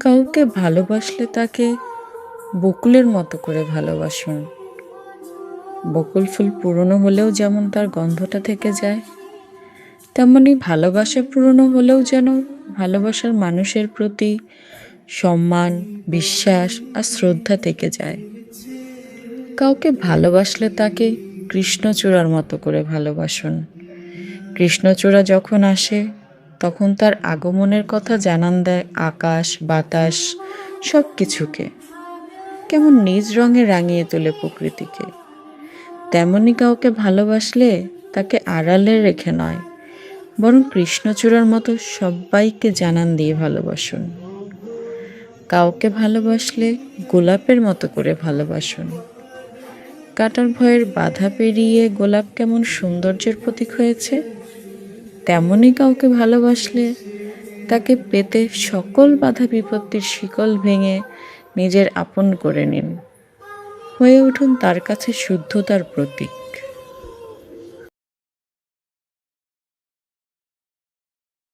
কাউকে ভালোবাসলে তাকে বকুলের মতো করে ভালোবাসুন। বকুল ফুল পুরনো হলেও যেমন তার গন্ধটা থেকে যায়, তেমনি ভালোবাসা পুরনো হলেও যেন ভালোবাসার মানুষের প্রতি সম্মান, বিশ্বাস আর শ্রদ্ধা থেকে যায়। কাউকে ভালোবাসলে তাকে কৃষ্ণচূড়ার মতো করে ভালোবাসুন। কৃষ্ণচূড়া যখন আসে তখন তার আগমনের কথা জানান দেয় আকাশ, বাতাস সব কিছুকে কেমন নিজ রঙে রাঙিয়ে তোলে প্রকৃতিকে। তেমনি কাউকে ভালোবাসলে তাকে আড়ালে রেখে নয়, বরং কৃষ্ণচূড়ার মতো সবাইকে জানান দিয়ে ভালোবাসুন। কাউকে ভালোবাসলে গোলাপের মতো করে ভালোবাসুন। কাটার ভয়ের বাধা পেরিয়ে গোলাপ কেমন সৌন্দর্যের প্রতীক হয়েছে? তেমনই কাউকে ভালোবাসলে তাকে পেতে সকল বাধা বিপত্তির শিকল ভেঙে নিজের আপন করে নিন। হয়ে উঠুন তার কাছে শুদ্ধতার প্রতীক।